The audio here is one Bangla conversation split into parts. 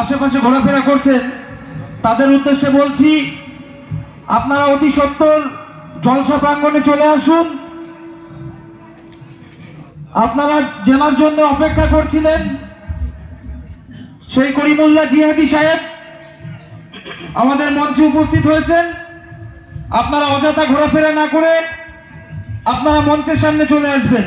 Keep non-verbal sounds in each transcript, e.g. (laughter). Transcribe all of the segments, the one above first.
আশেপাশে ঘোরাফেরা করছেন, তাদের উদ্দেশ্যে বলছি, আপনারা অতি সত্বর জলসা প্রাঙ্গণে চলে আসুন। আপনারা জেনার জন্য অপেক্ষা করছিলেন সেই করিমুল্লাহ জিহাদি সাহেব আমাদের মঞ্চে উপস্থিত হয়েছেন। আপনারা অযথা ঘোরাফেরা না করে আপনারা মঞ্চের সামনে চলে আসবেন।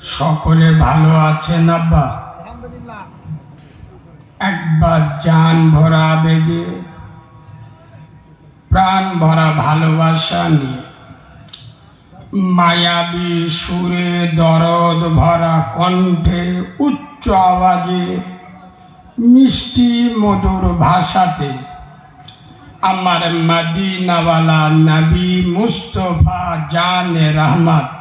সকলে ভালো আছেন আব্বা? একবার জান ভরা বেগে, প্রাণ ভরা ভালোবাসা নিয়ে। মায়াবী সুরে দরদ ভরা কণ্ঠে, উচ্চ আওয়াজে, মিষ্টি মধুর ভাষাতে, আমার মদিনাওয়ালা নবী মুস্তফা জানে রহমত।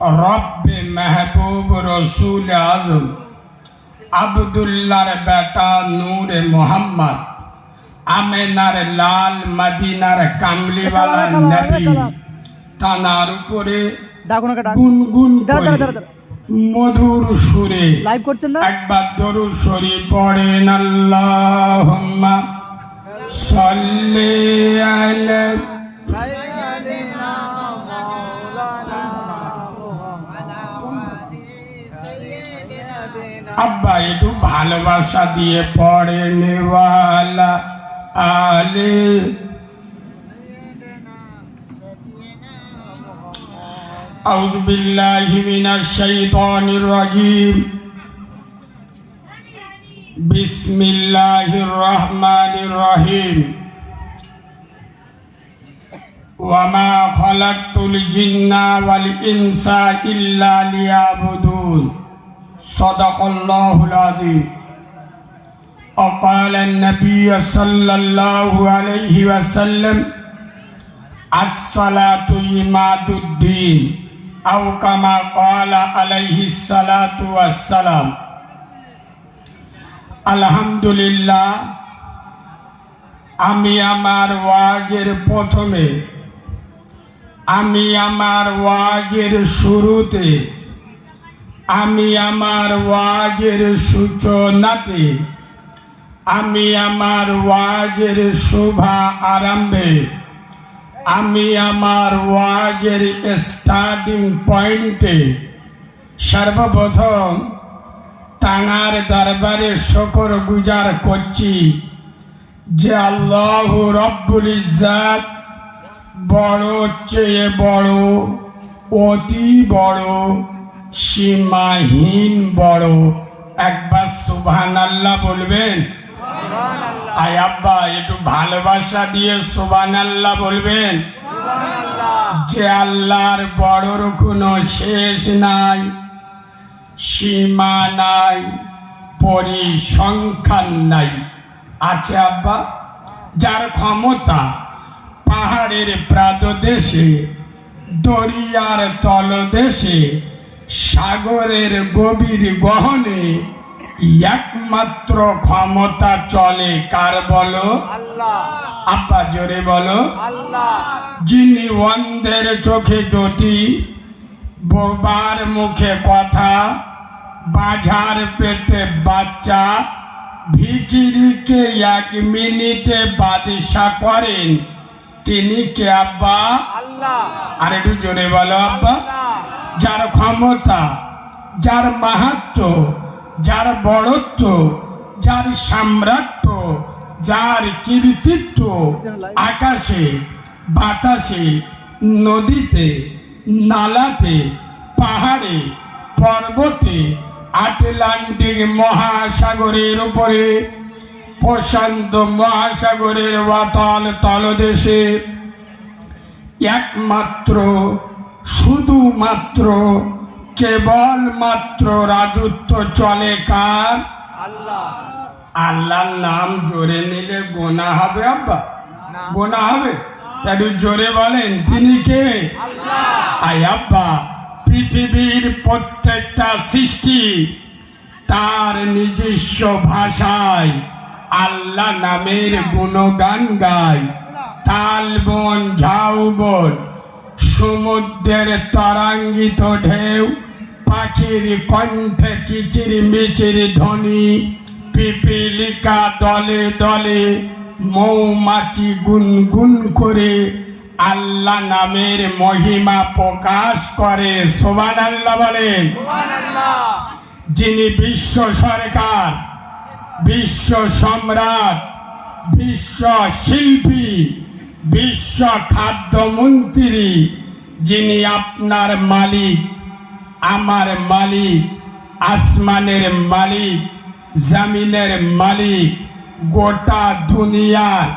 রব্বে মেহবুব রসুল আজম আবদুল্লার বেটা নূর মোহাম্মদ আমেনার লাল মদিনার কামলিওয়ালা নবী। তানার উপরে গুনগুন। মধুর সুরে। লাইভ করছেন না? একবার দরুদ শরীফ পড়েন আল্লাহুম্মা সাল্লি আলা আব্বা একটু ভালোবাসা দিয়ে পড়ে নেওয়ালা আলে أعوذ بالله من الشيطان الرجيم بسم الله الرحمن الرحيم وما خلقت الجن والإنس إلا ليعبدون صدق الله العظيم وقال النبي صلى الله عليه وسلم الصلاة إماد الدين أو كما قال عليه الصلاة والسلام আলহামদুলিল্লাহ আমি আমার ওয়াজের প্রথমে আমি আমার ওয়াজের শুরুতে আমি আমার ওয়াজের সূচনাতে, আমি আমার ওয়াজের শোভা আরম্ভে, আমি আমার ওয়াজের স্টার্টিং পয়েন্টে সর্বপ্রথম টাঙার দরবারে শকর গুজার করছি যে আল্লাহ রব্বুল ইজ্জাত বড় চেয়ে বড়, অতি বড় সীমাহীন বড়। একবার সুবহান আল্লাহ বলবেন আয় আব্বা একটু ভালোবাসা দিয়ে সুবান আল্লাহ বলবেন যে আল্লাহর বড়র কোনো শেষ নাই সীমা নাই পরিসংখ্যান নাই। আছে আব্বা? যার ক্ষমতা পাহাড়ের প্রাদদেশে দরিয়ার তলদেশে সাগরের গভীর গহনে একমাত্র ক্ষমতা চলে কার বলো? আব্বা জোরে বলো। যিনি অন্ধের চোখে জ্যোতি বোবার মুখে কথা বাঝার পেটে বাচ্চা ভিকিরিকে এক মিনিটে বাদিশা করেন তিনি কে আব্বা? আর একটু জোরে বলো আব্বা। যার ক্ষমতা, যার মাহাত্ম, যার বড়ত্ব, যার সাম্রাজ্য যার কীর্তিত্ব আকাশে, বাতাসে, নদীতে, নালাতে, পাহাড়ে, পর্বতে, আটলান্টিক মহাসাগরের উপরে, প্রশান্ত মহাসাগরের ওয়াতাল তলদেশে, একমাত্র শুধুমাত্র কেবল মাত্র রাজত্ব চলে কার? আল্লাহ। আল্লাহর নাম জোরে নিলে গোনা হবে আব্বা। গোনা হবে? তা একটু জোরে বলেন তিনি কে? আই আব্বা পৃথিবীর প্রত্যেকটা সৃষ্টি তার নিজস্ব ভাষায় আল্লাহ নামের গুণগান গায়। তালবন ঝাউবন সমুদ্রের তরাঙ্গিত ঢেউ পাখির কণ্ঠে কিচির মিচির ধ্বনি পিপিলিকা দলে দলে মৌমাছি গুনগুন করে আল্লাহ নামের মহিমা প্রকাশ করে। সোবান আল্লাহ বলেন যিনি বিশ্ব সরকার বিশ্ব সম্রাট বিশ্ব শিল্পী বিশ্ব খাদ্যমন্ত্রী যিনি আপনার মালিক, আমার মালিক, আসমানের মালিক, জামিনের মালিক, গোটা দুনিয়ার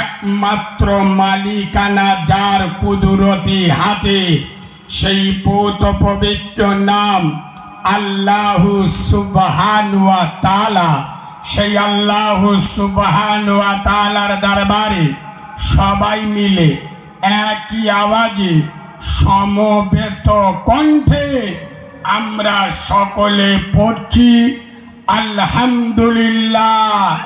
একমাত্র মালিকানা যার কুদরতি হাতে, সেই পৌত পবিত্র নাম আল্লাহু সুবহান তাআলা, সেই আল্লাহু সুবহান ওয়া তাআলার দরবারে সবাই মিলে একই আওয়াজে সমবেত কণ্ঠে আমরা সকলে পড়ছি, আলহামদুলিল্লাহ।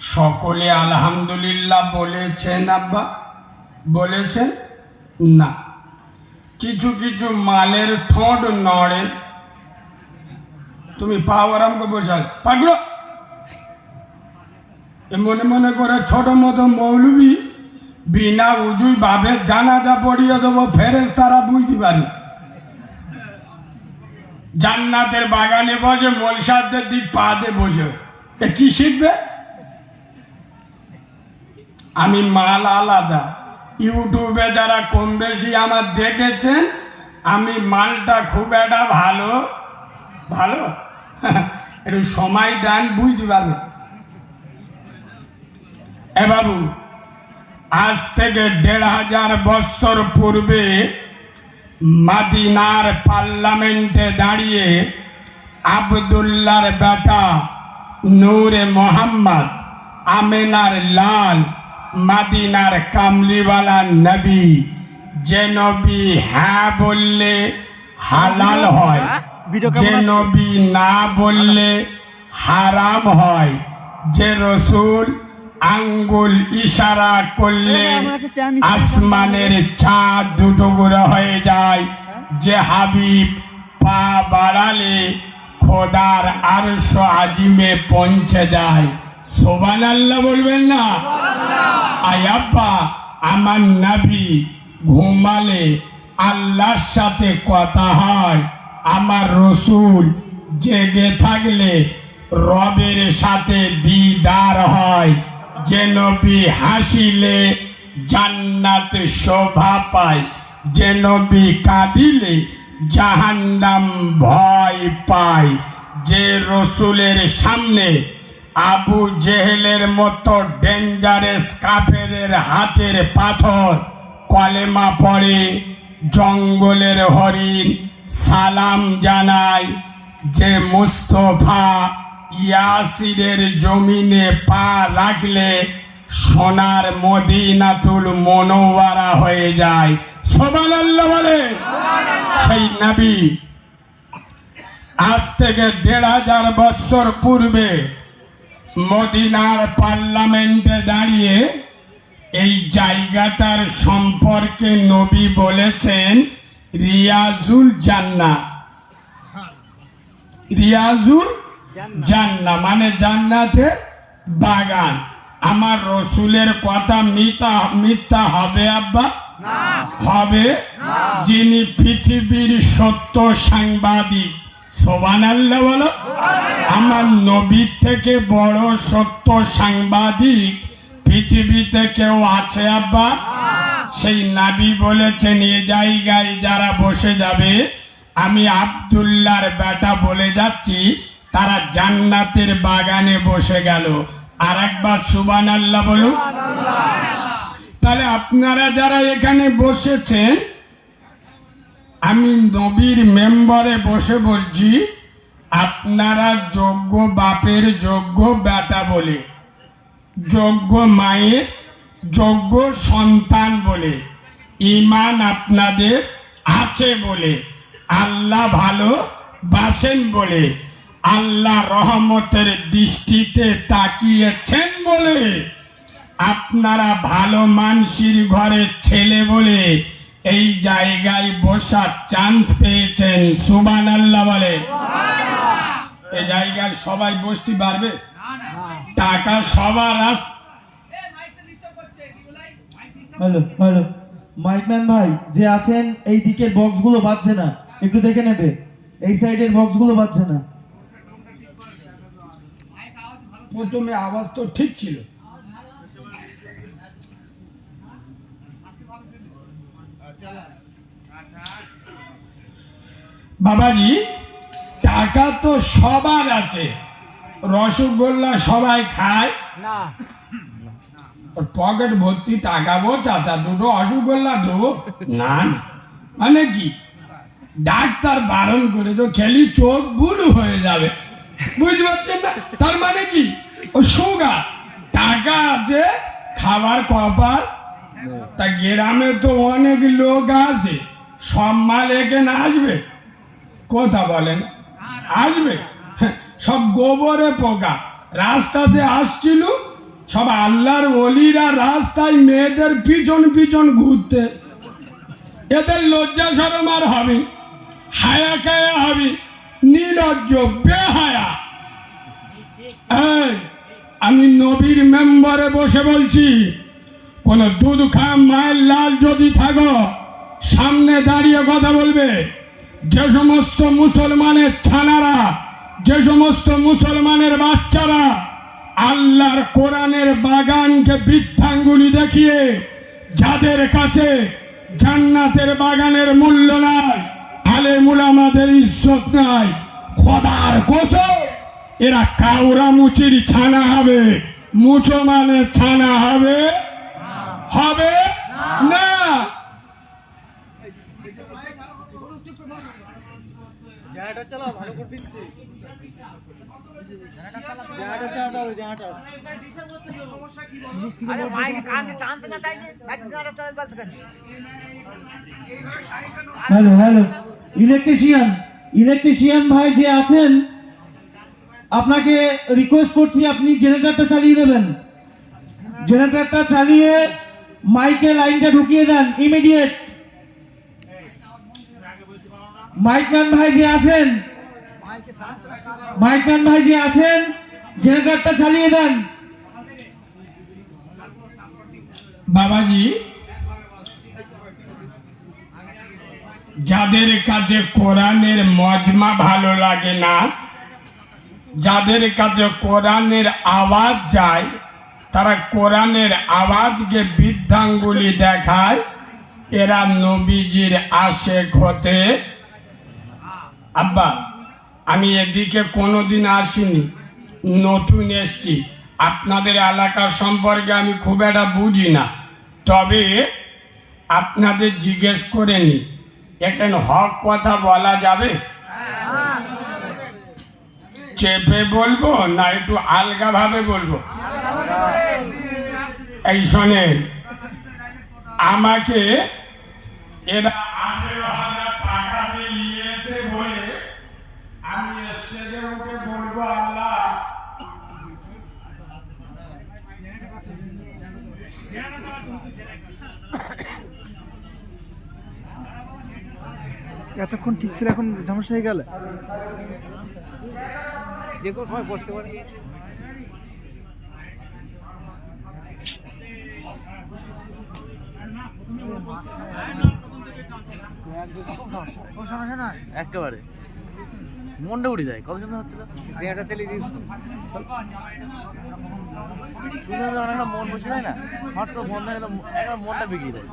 সকলে আলহামদুলিল্লাহ বলেছেন আব্বা। বলেছেন? না। কিছু কিছু মালের ঠোঁট নড়ে। তুমি পাও আরামকে বোঝাল পাগলো? মনে মনে করে ছোট মতো মৌলবি, বিনা উজুই ভাবে জানাজা পড়িয়ে দেবো ফেরেস তারা বুঝতে পারি। জান্নাতের বাগানে বসে মলসাদের দিক পা দিয়ে বসে। এ কি শিখবে? আমি মাল আলাদা। ইউটিউবে যারা কম বেশি আমার দেখেছেন, আমি মালটা খুব একটা ভালো ভালো? (laughs) একটু সময় দেন, বুঝতে পারবে এ বাবু আজ থেকে দেড় হাজার বছর পূর্বে মাদিনার পার্লামেন্টে দাঁড়িয়ে আবদুল্লার বেটা নূরে মোহাম্মদ আমেনার লাল মাদিনার কামলিওয়ালা নবী যে নবী হ্যাঁ বললে হালাল হয় যে নবী না বললে হারাম হয় যে রসুল আঙ্গুল ইশারা করলে আসমানের চাঁদ দুটো করে হয়ে যায়। যে হাবিব পা বাড়ালে খোদার আরশ আজিমে পৌঁছে যায়। সোবান আল্লাহ বলবেন না? আয়াব্বা আমার নবী ঘুমালে আল্লাহর সাথে কথা হয়। আমার রসুল জেগে থাকলে রবের সাথে দিদার হয়। যে নবী হাসিলে জান্নাত শোভা পায়, যে নবী কাঁদিলে জাহান্নাম ভয় পায়। যে রসুলের সামনে আবু জেহেলের মতো ডেঞ্জারেস কাফেরের হাতের পাথর, কলেমা পড়ে, জঙ্গলের হরিণ সালাম জানায় যে মুস্তফা ইয়াসিরের জমিনে পা রাখলে সোনার মদিনাতুল মনোয়ারা হয়ে যায়। সোবান আল্লাহ বলে সেই নবী আজ থেকে দেড় হাজার বছর পূর্বে মদিনার পার্লামেন্টে দাঁড়িয়ে এই জায়গাটার সম্পর্কে নবী বলেছেন, রিয়াজুল জান্না রিয়াজুল জান্না মানে জান্নাতের বাগান। আমার রসুলের কথা মিথ্যা মিথ্যা হবে আব্বা? হবে। যিনি পৃথিবীর সত্য সাংবাদিক। সোবান আল্লাহ বলো আমার নবীর থেকে বড় সত্য সাংবাদিক পৃথিবীতে কেউ আছে আব্বা? সেই নাবি বলেছেন এ জায়গায় যারা বসে যাবে আমি আবদুল্লাহর বেটা বলে যাচ্ছি তারা জান্নাতের বাগানে বসে গেল। আর একবার সুবান আল্লাহ বলুন। তাহলে আপনারা যারা এখানে বসেছেন, আমি নবীর মেম্বারে বসে বলছি, আপনারা যোগ্য বাপের যোগ্য বেটা বলে, যোগ্য মায়ের যোগ্য সন্তান বলে ইমান আপনাদের আছে বলে, আল্লাহ ভালো বাসেন বলে আল্লাহ রহমতের দৃষ্টিতে তাকিয়েছেন বলে আপনারা ভালো মানসির ঘরের ছেলে বলে এই জায়গায় বসার চান্স পেয়েছেন সুবান আল্লাহ বলে এই জায়গায় সবাই বসতে পারবে? টাকা সবার আস হ্যালো হ্যালো। মাইকম্যান ভাই যে আছেন এই দিকের বক্সগুলো বাজছে না। একটু দেখে নেবে। এই সাইডের বক্সগুলো বাজছে না। প্রথমে আওয়াজ তো ঠিক ছিল। বাবাজি টাকা তো সবার আছে। রসগোল্লা সবাই খায়। না। পকেট ভর্তি টাকাবো চাচা দুটো রসগোল্লা দেবো। না। মানে কি? ডাক্তার বারণ করে তো খেলি চোখ বুলু হয়ে যাবে। বুঝতে পারছেন না? তার মানে কি? ও সুগার টাকা আছে খাবার কপার তা গ্রামে তো অনেক লোক আছে সব মাল এখানে আসবে। কথা বলেন আসবে? হ্যাঁ, সব গোবরে পোকা। রাস্তাতে আসছিল সব আল্লাহর অলিরা রাস্তায় মেয়েদের পিছন পিছন ঘুরতে। এদের লজ্জা সরম আর হবে হায়া খায়া হবে। নির্লজ্জ বেহায়া। আমি নবীর মেম্বারে বসে বলছি, কোন দুধ খা মায়ের লাল যদি থাকো, সামনে দাঁড়িয়ে কথা বলবে। যে সমস্ত মুসলমানের ছানারা, যে সমস্ত মুসলমানের বাচ্চারা, আল্লাহর কোরআনের বাগানকে বৃদ্ধাঙ্গুলি দেখিয়ে, যাদের কাছে জান্নাতের বাগানের মূল্য নাই আলে মুলামাদের ইজ্জত নাই। খোদার কোসো এরা কাউরা মুচির ছানা হবে। মুচো মানে ছানা হবে? হবে না। আরে মাইকে টানতে তাই যে হ্যালো হ্যালো। ইলেকট্রিশিয়ান ইলেকট্রিশিয়ান ভাই যে আছেন, আপনাকে রিকোয়েস্ট করছি আপনি জেনারেটরটা চালিয়ে দেবেন। জেনারেটরটা চালিয়ে মাইকে লাইনটা ঢুকিয়ে দেন ইমিডিয়েট মাইকম্যান ভাই যে আছেন মাইকম্যান ভাই যে আছেন জেনারেটরটা চালিয়ে দেন। বাবাজি যাদের কাছে কোরআনের মজমা ভালো লাগে না, যাদের কাছে কোরআনের আওয়াজ যায়, তারা কোরআনের আওয়াজকে বৃদ্ধাঙ্গুলি দেখায়, এরা নবীজির আশেক হতে। আব্বা, আমি এদিকে কোনোদিন আসিনি, নতুন এসছি। আপনাদের এলাকা সম্পর্কে আমি খুব একটা বুঝি না, তবে আপনাদের জিজ্ঞেস করে নি এখানে হক কথা বলা যাবে? চেপে বলব না একটু আলগা ভাবে বলব? এই শোনেন, আমাকে এরা আঠেরো হাজার টাকা দিয়ে নিয়ে এসে বলে আমি স্টেজে উঠে বলব আল্লাহ এতক্ষণ ঠিক ছিল এখন সমস্যা হয়ে গেল? যে কোনো সময় বসতে পারে। একেবারে। মনটা উঠে যায়। কত সুন্দর হচ্ছিল? জিয়াটা চালিয়ে দিস সুন্দর অনেকটা মন বসে যায় না? হট করে বন্ধ হয়ে গেলে মনটা বিগড়ে যায়।